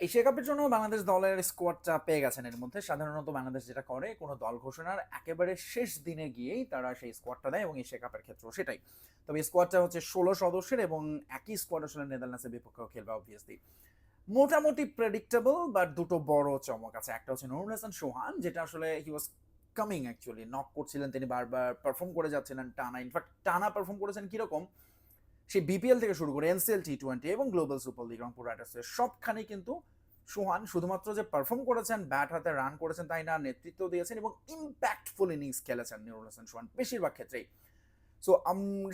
Asia কাপের জন্য বাংলাদেশ দলের স্কোয়াডটা পেয়ে গেছেন এর মধ্যে। সাধারণত বাংলাদেশ যেটা করে, কোনো দল ঘোষণার একেবারে শেষ দিনে গিয়েই তারা সেই স্কোয়াডটা দেয় এবং এশিয়া কাপের ক্ষেত্রেও সেটাই। তবে স্কোয়াডটা হচ্ছে ষোলো সদস্যের এবং একই স্কোয়াড আসলে নেদারল্যান্ডসের বিপক্ষেও খেলবে অবভিয়াসলি মোটামুটি প্রেডিক্টেবল বাট দুটো বড় চমক আছে। একটা হচ্ছে নুরুল হাসান সোহান, যেটা আসলে he was coming actually knock করছিলেন, তিনি বারবার পারফর্ম করে যাচ্ছিলেন, টানা। ইনফ্যাক্ট টানা পারফর্ম করেছেন কীরকম? সেই বিপিএল থেকে শুরু করে এনসিএল টি টোয়েন্টি এবং গ্লোবাল সুপার লিগ রংপুর রাইডার্সের সবখানে কিন্তু সোহান শুধুমাত্র যে পারফর্ম করেছেন ব্যাট হাতে রান করেছেন তাই না, নেতৃত্ব দিয়েছেন এবং ইম্প্যাক্টফুল ইনিংস খেলেছেন নুরুল হাসান সোহান বেশিরভাগ ক্ষেত্রেই। সো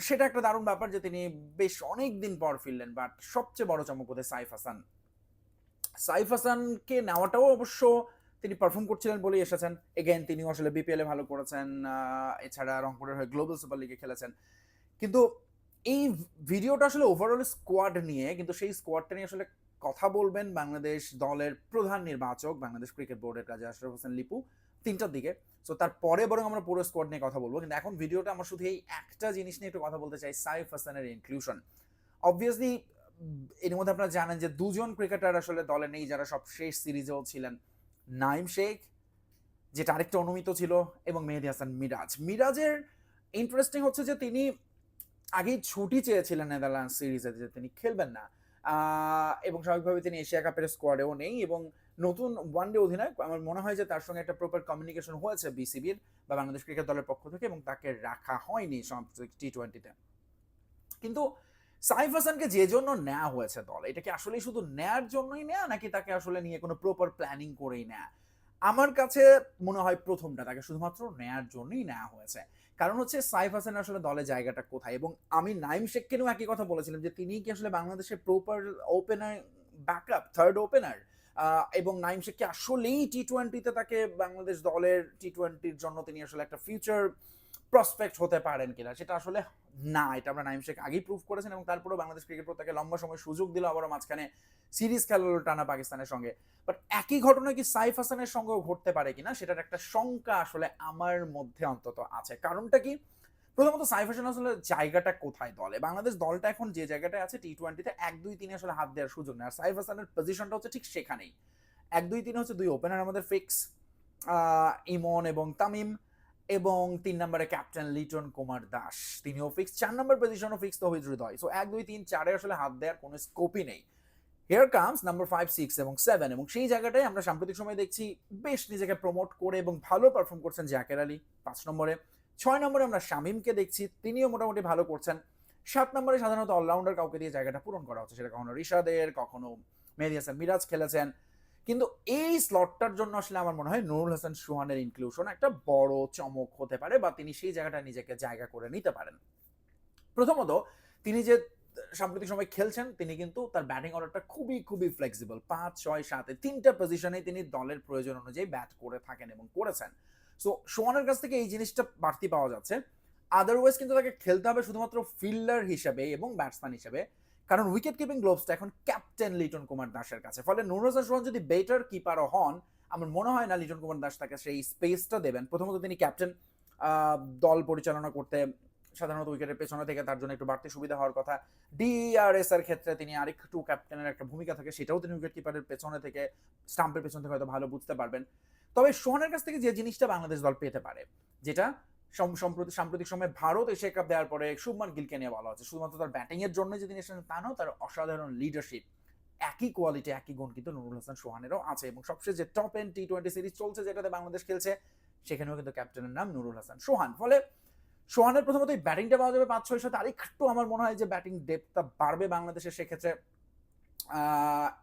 সেটা একটা দারুণ ব্যাপার যে তিনি বেশ অনেক দিন পর ফিরলেন বাট সবচেয়ে বড় চমক বোধহয় সাইফ হাসান। সাইফ হাসানকে নেওয়াটাও অবশ্য তিনি পারফর্ম করছিলেন বলেই এসেছেন। এগেন তিনিও আসলে বিপিএলে ভালো করেছেন এছাড়া রংপুরের হয়ে গ্লোবাল সুপার লিগে খেলেছেন। কিন্তু এই ভিডিওটা আসলে ওভারঅল স্কোয়াড নিয়ে, কিন্তু সেই স্কোয়াডটা নিয়ে আসলে কথা বলবেন বাংলাদেশ দলের প্রধান নির্বাচক, বাংলাদেশ ক্রিকেট বোর্ডের কাজে আশরাফ হোসেন লিপু, তিনটার দিকে। সো তারপরে বরং আমরা পুরো স্কোয়াড নিয়ে কথা বলব। কিন্তু এখন ভিডিওটা আমরা শুধু এই একটা জিনিস নিয়ে একটু কথা বলতে চাই, সাইফ হাসানের ইনক্লুশন অবভিয়াসলি এর মধ্যে আপনারা জানেন যে দুজন ক্রিকেটার আসলে দলে নেই যারা সব শেষ সিরিজেও ছিলেন। নাইম শেখ, যেটা আরেকটা অনুমিত ছিল, এবং মেহেদি হাসান মিরাজ। মিরাজের ইন্টারেস্টিং হচ্ছে যে তিনি আগেই ছুটি চেয়েছিলেন নেদারল্যান্ড সিরিজে যে তিনি খেলবেন না। এবং স্বাভাবিকভাবে তিনি এশিয়া কাপের স্কোয়াডেও নেই এবং নতুন ওয়ানডে অধিনায়ক, আমার মনে হয় যে তার সঙ্গে একটা প্রপার কমিউনিকেশন হয়েছে বিসিবির বা বাংলাদেশ ক্রিকেট দলের পক্ষ থেকে এবং তাকে রাখা হয়নি টি টোয়েন্টিতে কিন্তু সাইফ হাসানকে যে জন্য নেওয়া হয়েছে দল, এটা কি আসলে শুধু নেয়ার জন্যই নেয়া নাকি তাকে আসলে নিয়ে কোনো প্রপার প্ল্যানিং করেই নেয়া? আমার কাছে মনে হয় প্রথমটা, তাকে শুধুমাত্র নেয়ার জন্যই নেওয়া হয়েছে। কারণ হচ্ছে সাইফ হাসান আসলে দলে জায়গাটা কোথায়? এবং আমি নাইম শেখকেও একই কথা বলেছিলাম যে তিনি কি আসলে বাংলাদেশের proper opener backup third opener এবং নাইম শেখকে আসলেই টি টোয়েন্টিতে তাকে বাংলাদেশ দলের টি টোয়েন্টির জন্য তিনি আসলে একটা ফিউচার প্রসপেক্ট হতে পারেন কিনা, সেটা আসলে না, এটা আমরা নাইম শেখ আগেই প্রুভ করেছেন এবং তারপরেও বাংলাদেশ ক্রিকেট বোর্ড তাকে লম্বা সময় সুযোগ দিল আবারও মাঝখানে সিরিজ খেলালো টানা পাকিস্তানের সঙ্গে। বাট একই ঘটনা কি সাইফ হাসানের সঙ্গেও ঘটতে পারে কিনা, সেটার একটা শঙ্কা আসলে আমার মধ্যে অন্তত আছে। কারণটা কি? প্রথমত সাইফ হাসান আসলে জায়গাটা কোথায় দলে? বাংলাদেশ দলটা এখন যে জায়গাটায় আছে টি টোয়েন্টিতে এক, দুই, তিনে আসলে হাত দেওয়ার সুযোগ নেই। আর সাইফ হাসানের পজিশনটা হচ্ছে ঠিক সেখানেই। এক, দুই, তিন হচ্ছে দুই ওপেনার আমাদের ফিক্স ইমন এবং তামিম। এবং তিন নম্বরে ক্যাপ্টেন লিটন কুমার দাস। তিনিও ফিক্স চার নম্বর পজিশনও ফিক্স তো হইজ হৃদয় সো এক, দুই, তিন, চারে আসলে হাত দেওয়ার কোনো স্কোপই নেই। Here comes number five six এবং সেভেন এবং সেই জায়গাটাই আমরা সাম্প্রতিক সময় দেখছি বেশ নিজেকে প্রমোট করে এবং ভালো পারফর্ম করছেন জাকের আলী পাঁচ নম্বরে। ছয় নম্বরে আমরা শামিমকে দেখছি, তিনিও মোটামুটি ভালো করছেন। সাত নম্বরে সাধারণত অলরাউন্ডার কাউকে দিয়ে জায়গাটা পূরণ করা হচ্ছে। সেটা কখনো রিশাদের, কখনো মেহেদি হাসান মিরাজ খেলেছেন। কিন্তু এই স্লটটার জন্য আসলে আমার মনে হয় নুরুল হাসান সুহানের ইনক্লুশন একটা বড় চমক হতে পারে বা তিনি সেই জায়গাটা নিজেকে জায়গা করে নিতে পারেন। প্রথমত, তিনি যে সাম্প্রতিক সময় খেলছেন, তিনি কিন্তু তার ব্যাটিং অর্ডারটা খুবই খুবই ফ্লেক্সিবল পাঁচ, ছয়, সাতে তিনটা পজিশনে তিনি দলের প্রয়োজন অনুযায়ী ব্যাট করে থাকেন এবং করেছেন। সো সোহানের কাছ থেকে এই জিনিসটা বাড়তি পাওয়া যাচ্ছে। আদারওয়াইজ কিন্তু তাকে খেলতে হবে শুধুমাত্র ফিল্ডার হিসেবে এবং ব্যাটসম্যান হিসেবে। কারণ উইকেট কিপিং গ্লোভসটা এখন ক্যাপ্টেন লিটন কুমার দাসের কাছে। ফলে নুর হাসান সোহান যদি বেটার কিপারও হন, আমার মনে হয় না লিটন কুমার দাস তাকে সেই স্পেসটা দেবেন। প্রথমত তিনি ক্যাপ্টেন দল পরিচালনা করতে সাধারণত উইকেটের পেছনে থেকে তার জন্য একটু বাড়তি সুবিধা হওয়ার কথা। ডিআরএস এর ক্ষেত্রে তিনি আরেকটু ক্যাপ্টেনের একটা ভূমিকা থাকে, সেটাও তিনি উইকেট কিপারের পেছনে থেকে স্টাম্পের পেছন থেকে হয়তো ভালো বুঝতে পারবেন। তবে সোহানের কাছ থেকে যে জিনিসটা বাংলাদেশ দল পেতে পারে, যেটা সম্প্রতি, সাম্প্রতিক সময়ে ভারত এশিয়া কাপ দেওয়ার পরে শুভমান গিলকে নিয়ে বলা হচ্ছে। শুধুমাত্র তার ব্যাটিং এর জন্য যে তিনি এসেছেন তা নয়, তার অসাধারণ লিডারশিপ একই কোয়ালিটি একই গুণ কিন্তু নুরুল হাসান সোহানেরও আছে। এবং সবশেষ যে top N T twenty series চলছে, যেটাতে বাংলাদেশ খেলছে, সেখানেও কিন্তু ক্যাপ্টেনের নাম নুরুল হাসান সোহান। ফলে সোহানের প্রথমত এই ব্যাটিংটা পাওয়া যাবে পাঁচ, ছয় সাথে আরেকটু আমার মনে হয় যে ব্যাটিং ডেপটা বাড়বে বাংলাদেশের সেক্ষেত্রে।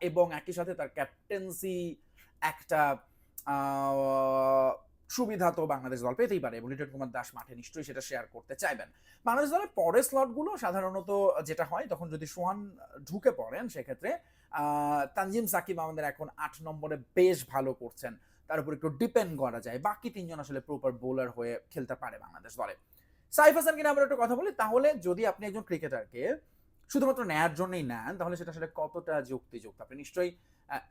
এবং একই সাথে তার ক্যাপ্টেন্সি একটা সুবিধা তো বাংলাদেশ দল পেতেই পারে এবং লিটন কুমার দাস মাঠে নিশ্চয়ই সেটা শেয়ার করতে চাইবেন। বাংলাদেশ দলের পরের স্লটগুলো সাধারণত যেটা হয়, তখন যদি সোহান ঢুকে পড়েন সেক্ষেত্রে তানজিম সাকিব আমাদের এখন আট নম্বরে বেশ ভালো করছেন। তার উপর একটু ডিপেন্ড করা যায়। বাকি তিনজন আসলে প্রপার বোলার হয়ে খেলতে পারে বাংলাদেশ দলে। সাইফ হাসান কিনা আমরা একটু কথা বলি। তাহলে যদি আপনি একজন ক্রিকেটারকে শুধুমাত্র নেয়ার জন্যই নেন, তাহলে সেটা আসলে কতটা যুক্তিযুক্ত? আপনি নিশ্চয়ই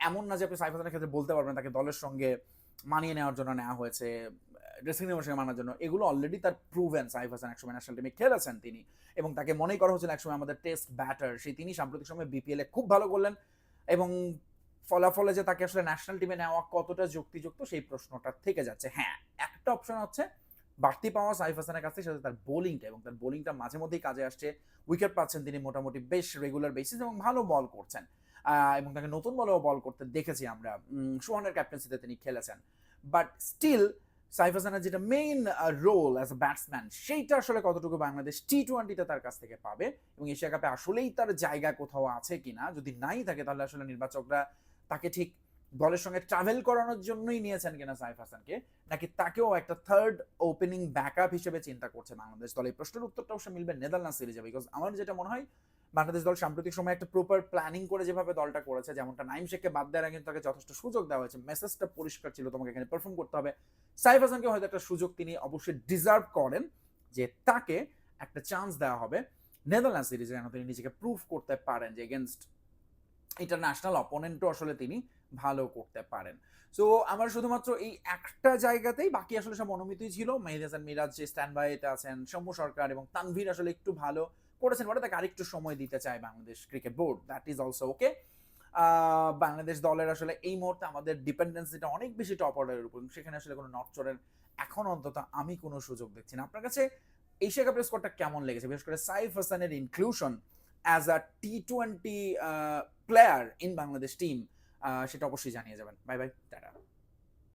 এমন না যে আপনি সাইফ হাসানের ক্ষেত্রে বলতে পারবেন তাকে দলের সঙ্গে মানিয়ে নেওয়ার জন্য নেওয়া হয়েছে ড্রেসিং রুমের মানার জন্য, এগুলো অলরেডি তার প্রুভেন সাইফ হাসান একসময় ন্যাশনাল টিমে খেলেছেন তিনি। এবং তাকে মনেই করা হচ্ছিল একসময় আমাদের টেস্ট ব্যাটার সেই তিনি সাম্প্রতিক সময় বিপিএল খুব ভালো করলেন এবং ফলাফলে যে তাকে আসলে ন্যাশনাল টিমে নেওয়া কতটা যুক্তিযুক্ত সেই প্রশ্নটা থেকে যাচ্ছে। হ্যাঁ একটা অপশন হচ্ছে বাড়তি পাওয়া সাইফ হাসানের কাছে সাথে তার বোলিংটা এবং তার বোলিংটা মাঝে মধ্যেই কাজে আসছে। উইকেট পাচ্ছেন তিনি মোটামুটি বেশ রেগুলার বেসিস এবং ভালো বল করছেন। এবং তাকে নতুন বলেও বল করতে দেখেছি আমরা। সোহানের ক্যাপ্টেন্সিতে তিনি খেলেছেন। বাট স্টিল সাইফ হাসানের যেটা main role as a batsman সেইটা আসলে কতটুকু বাংলাদেশ টি টোয়েন্টিতে তার কাছ থেকে পাবে এবং এশিয়া কাপে আসলেই তার জায়গা কোথাও আছে কিনা, যদি নাই থাকে তাহলে আসলে নির্বাচকরা তাকে ঠিক দলের সঙ্গে ট্রাভেল করানোর জন্যই নিয়েছেন কিনা সাইফ হাসানকে নাকি তাকেও একটা থার্ড ওপেনিং ব্যাকআপ হিসেবে চিন্তা করছে বাংলাদেশ দল? এই প্রশ্নের উত্তরটা অবশ্যই মিলবে নেদারল্যান্ড সিরিজে বিকজ আমার যেটা মনে হয় বাংলাদেশ দল সাম্প্রতিক সময় একটা প্রপার প্ল্যানিং করে যেভাবে দলটা করেছে, যেমনটা নাইম শেখকে বাদ দেওয়ার কিন্তু তাকে যথেষ্ট সুযোগ দেওয়া হয়েছে। মেসেজটা পরিষ্কার ছিল, তোমাকে এখানে পারফর্ম করতে হবে। সাইফ হাসানকে হয়তো একটা সুযোগ তিনি অবশ্যই ডিজার্ভ করেন যে তাকে একটা চান্স দেওয়া হবে। নেদারল্যান্ড সিরিজে যেন তিনি নিজেকে প্রুভ করতে পারেন যে এগেনস্ট ইন্টারন্যাশনাল অপোনেন্টও আসলে তিনি ভালো করতে পারেন। সো আমার শুধুমাত্র এই একটা জায়গাতেই বাকি আসলে সব অনুমিতই ছিল। মেহেদি হাসান মিরাজ যে স্ট্যান্ড বাইতে আছেন, সৌম্য সরকার এবং তানভীর আসলে একটু ভালো। করেছেন বলে তাকে আরেকটু সময় দিতে চায় Bangladesh cricket board. That is also okay Bangladesh দলের আসলে এই মুহূর্তে আমাদের ডিপেন্ডেন্সিটা অনেক বেশি টপ অর্ডারের উপর। সেখানে আসলে কোনো নটচরের এখন অন্তত আমি কোনো সুযোগ দেখছি না। আপনার কাছে এশিয়া কাপের স্কোরটা কেমন লেগেছে? বিশেষ করে সাইফ হাসানের inclusion as a T twenty player in Bangladesh team সেটা অবশ্যই জানিয়ে যাবেন। Bye bye tata.